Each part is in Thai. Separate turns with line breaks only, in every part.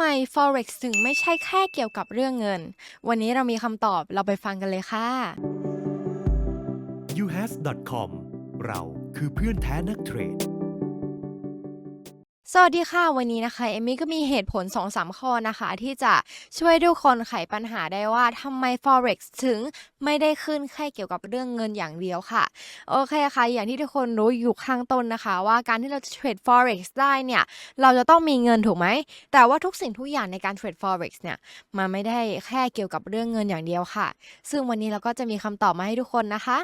ไม forex ถึงไม่ใช่แค่เกี่ยวกับเรื่องเงิน วันนี้เรามีคำตอบเราไปฟังกันเลยค่ะ
uhas.com เราคือเพื่อนแท้นักเทรด
สวัสดีค่ะ วันนี้นะคะ เอมมี่ก็มีเหตุผล2-3ข้อนะคะ ที่จะช่วยทุกคนไขปัญหาได้ว่าทำไม forex ถึงไม่ได้ขึ้นแค่เกี่ยวกับเรื่องเงินอย่างเดียวค่ะ โอเคค่ะ อย่างที่ทุกคนรู้อยู่ข้างต้นนะคะ ว่าการที่เราจะเทรด forex ได้เนี่ย เราจะต้องมีเงินถูกไหม แต่ว่าทุกสิ่งทุกอย่างในการเทรด forex เนี่ยมันไม่ได้แค่เกี่ยวกับเรื่องเงินอย่างเดียวค่ะ ซึ่งวันนี้เราก็จะมีคำตอบมาให้ทุกคนนะคะ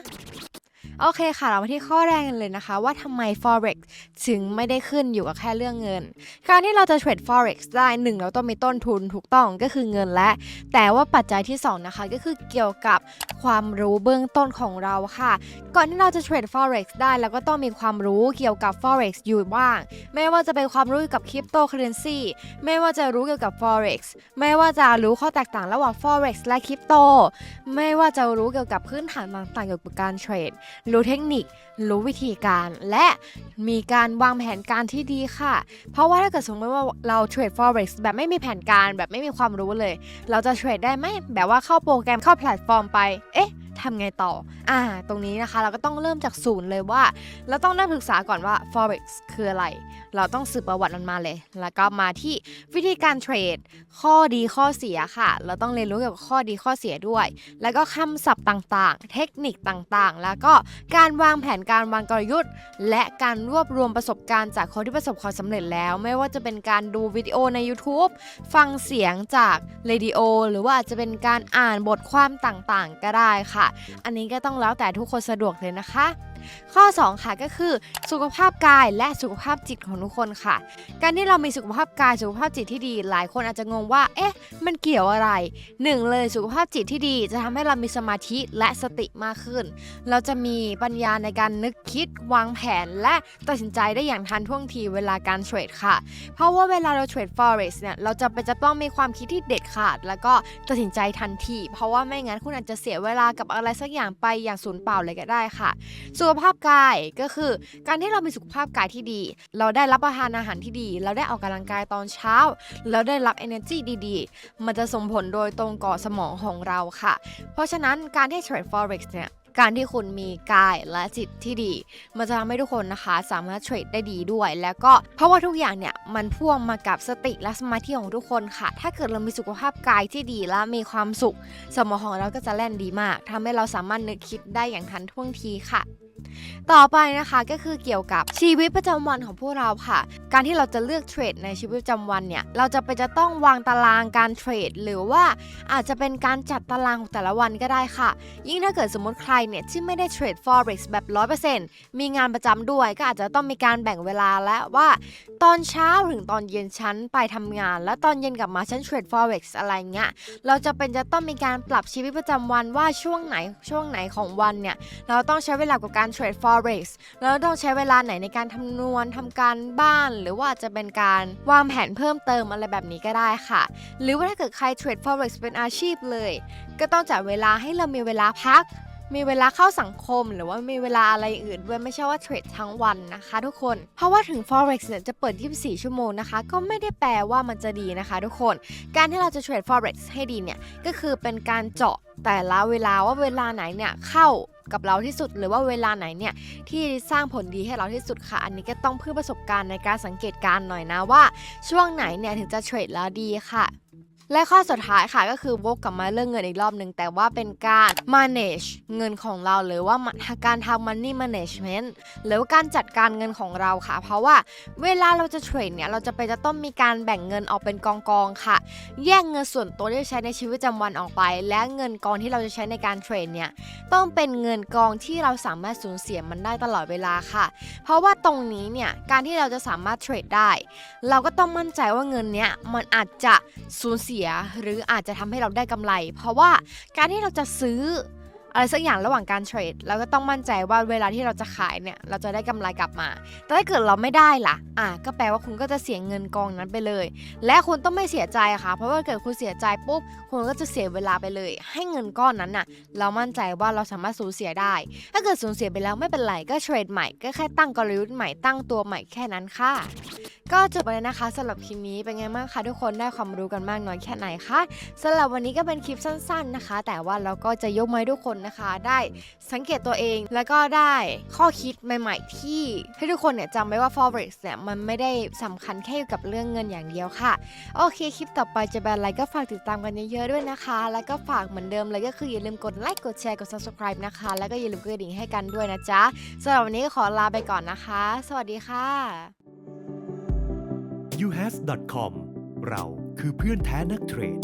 โอเคค่ะ เรามาที่ข้อแรกกันเลยนะคะ ว่าทำไม forex ถึงไม่ได้ขึ้นอยู่กับแค่เรื่องเงิน การที่เราจะเทรด forex ได้หนึ่งเราต้องมีต้นทุนถูกต้องก็คือเงินและ แต่ว่าปัจจัยที่สองนะคะ ก็คือเกี่ยวกับความรู้เบื้องต้นของเราค่ะ ก่อนที่เราจะเทรด forex ได้เราก็ต้องมีความรู้เกี่ยวกับ forex อยู่บ้าง ไม่ว่าจะเป็นความรู้เกี่ยวกับ cryptocurrency ไม่ว่าจะรู้เกี่ยวกับ forex ไม่ว่าจะรู้ข้อแตกต่างระหว่าง forex และ crypto ไม่ว่าจะรู้เกี่ยวกับพื้นฐานต่างๆเกี่ยวกับการเทรดรู้เทคนิค รู้วิธีการ และมีการวางแผนการที่ดีค่ะ เพราะว่าถ้าเกิดสมมติว่าเราเทรด forex แบบไม่มีแผนการแบบไม่มีความรู้เลย เราจะเทรดได้ไหมแบบว่าเข้าโปรแกรมเข้าแพลตฟอร์มไป เอ๊ะ ทำไงต่อ อ่า ตรงนี้นะคะเราก็ต้องเริ่มจากศูนย์เลยว่า เราต้องเริ่มศึกษาก่อนว่า forex คืออะไร เราต้องสืบประวัติมันมาเลย แล้วก็มาที่วิธีการเทรด ข้อดีข้อเสียค่ะ เราต้องเรียนรู้เกี่ยวกับข้อดีข้อเสียด้วย แล้วก็คำศัพท์ต่างๆ เทคนิคต่างๆ แล้วก็การวางแผนการวางกลยุทธ์ และการรวบรวมประสบการณ์จากคนที่ประสบความสำเร็จแล้ว ไม่ว่าจะเป็นการดูวิดีโอใน YouTube ฟังเสียงจากเรดิโอหรือว่าอาจจะเป็นการอ่านบทความต่างๆ ก็ได้ค่ะอันนี้ก็ต้องแล้วแต่ทุกคนสะดวกเลยนะคะ ข้อ 2 ค่ะก็คือสุขภาพกายและสุขภาพจิตของทุกคนค่ะ การที่เรามีสุขภาพกายสุขภาพจิตที่ดี หลายคนอาจจะงงว่า เอ๊ะ มันเกี่ยวอะไรหนึ่งเลยสุขภาพจิตที่ดีจะทำให้เรามีสมาธิและสติมากขึ้น เราจะมีปัญญาในการนึกคิดวางแผน และตัดสินใจได้อย่างทันท่วงทีเวลาการเทรดค่ะ เพราะว่าเวลาเราเทรด forex เนี่ยเราจะเป็นจะต้องมีความคิดที่เด็ดขาด แล้วก็ตัดสินใจทันที เพราะว่าไม่งั้นคุณอาจจะเสียเวลากับอะไรสักอย่างไปอย่างสูญเปล่าเลยก็ได้ค่ะ สุขภาพกายก็คือ การที่เรามีสุขภาพกายที่ดี เราได้รับประทานอาหารที่ดี เราได้ออกกำลังกายตอนเช้า แล้วได้รับ energy ดีๆ มันจะส่งผลโดยตรงก่อสมองของเราค่ะ เพราะฉะนั้นการที่เทรด forex เนี่ย การที่คุณมีกายและจิตที่ดี มันจะทำให้ทุกคนนะคะสามารถเทรดได้ดีด้วย แล้วก็เพราะว่าทุกอย่างเนี่ยมันพ่วงมากับสติและสมาธิของทุกคนค่ะ ถ้าเกิดเรามีสุขภาพกายที่ดีและมีความสุข สมองของเราก็จะแล่นดีมากทำให้เราสามารถนึกคิดได้อย่างทันท่วงทีค่ะต่อไปนะคะก็คือเกี่ยวกับชีวิตประจำวันของพวกเราค่ะ การที่เราจะเลือกเทรดในชีวิตประจำวันเนี่ยเราจะไปจะต้องวางตารางการเทรดหรือว่าอาจจะเป็นการจัดตารางของแต่ละวันก็ได้ค่ะ ยิ่งถ้าเกิดสมมติใครเนี่ยที่ไม่ได้เทรด forex แบบ 100%มีงานประจำด้วยก็อาจจะต้องมีการแบ่งเวลาแล้วว่า ตอนเช้าถึงตอนเย็นฉันไปทำงาน แล้วตอนเย็นกลับมาฉันเทรด forex อะไรเงี้ยเราจะเป็นจะต้องมีการปรับชีวิตประจำวันว่าช่วงไหนช่วงไหนของวันเนี่ยเราต้องใช้เวลากับการเทรด forex แล้วต้องใช้เวลาไหนในการทำนวณทำการบ้าน หรือว่าจะเป็นการวางแผนเพิ่มเติมอะไรแบบนี้ก็ได้ค่ะ หรือว่าถ้าเกิดใครเทรด forex เป็นอาชีพเลย ก็ต้องจัดเวลาให้เรามีเวลาพัก มีเวลาเข้าสังคมหรือว่ามีเวลาอะไรอื่นด้วยไม่ใช่ว่าเทรดทั้งวันนะคะทุกคน เพราะว่าถึง forex เนี่ยจะเปิด 24 ชั่วโมงนะคะ ก็ไม่ได้แปลว่ามันจะดีนะคะ ทุกคน การที่เราจะเทรด forex ให้ดีเนี่ย ก็คือเป็นการเจาะแต่ละเวลาว่าเวลาไหนเนี่ยเข้ากับเราที่สุดหรือว่าเวลาไหนเนี่ยที่สร้างผลดีให้เราที่สุดค่ะ อันนี้ก็ต้องเพื่อประสบการณ์ในการสังเกตการหน่อยนะว่า ช่วงไหนเนี่ยถึงจะเทรดแล้วดีค่ะ และข้อสุดท้ายค่ะก็คือวกกลับมาเรื่องเงินอีกรอบหนึ่งแต่ว่าเป็นการ manage เงินของเราหรือว่าการทำ money management หรือว่าการจัดการเงินของเราค่ะ เพราะว่าเวลาเราจะเทรดเนี่ยเราจะไปจะต้องมีการแบ่งเงินออกเป็นกองกองค่ะ แยกเงินส่วนตัวที่ใช้ในชีวิตประจำวันออกไป และเงินกองที่เราจะใช้ในการเทรดเนี่ยต้องเป็นเงินกองที่เราสามารถสูญเสียมันได้ตลอดเวลาค่ะ เพราะว่าตรงนี้เนี่ยการที่เราจะสามารถเทรดได้ เราก็ต้องมั่นใจว่าเงินเนี้ยมันอาจจะสูญเสียหรืออาจจะทำให้เราได้กำไร เพราะว่าการที่เราจะซื้อ อะไรสักอย่างระหว่างการเทรดเราก็ต้องมั่นใจว่าเวลาที่เราจะขายเนี่ยเราจะได้กำไรกลับมา แต่ถ้าเกิดเราไม่ได้ล่ะอะก็แปลว่าคุณก็จะเสียเงินกองนั้นไปเลย และคุณต้องไม่เสียใจค่ะ เพราะว่าเกิดคุณเสียใจปุ๊บคุณก็จะเสียเวลาไปเลย ให้เงินก้อนนั้นน่ะ เรามั่นใจว่าเราสามารถสูญเสียได้ ถ้าเกิดสูญเสียไปแล้วไม่เป็นไรก็เทรดใหม่ก็แค่ตั้งกลยุทธ์ใหม่ตั้งตัวใหม่แค่นั้นค่ะก็จบไปแล้วนะคะสำหรับคลิปนี้เป็นไงบ้างคะทุกคนได้ความรู้กันมากน้อยแค่ไหนคะสำหรับวันนี้ก็เป็นคลิปสั้น ๆนะคะ แต่ว่าเราก็จะยกมาให้ทุกคนนะคะ ได้สังเกตตัวเองแล้วก็ได้ข้อคิดใหม่ ๆ ที่ให้ทุกคนเนี่ยจำไว้ว่า forex เนี่ยมันไม่ได้สำคัญแค่อยู่กับเรื่องเงินอย่างเดียวค่ะ โอเคคลิปต่อไปจะเป็นอะไรก็ฝากติดตามกันเยอะๆด้วยนะคะ แล้วก็ฝากเหมือนเดิมเลยก็คืออย่าลืมกดไลค์กดแชร์กด subscribe นะคะ แล้วก็อย่าลืมกดกระดิ่งให้กันด้วยนะจ๊ะสำหรับวันนี้ขอลาไปก่อนนะคะ สวัสดีค่ะ
uhas.com เราคือเพื่อนแท้นักเทรด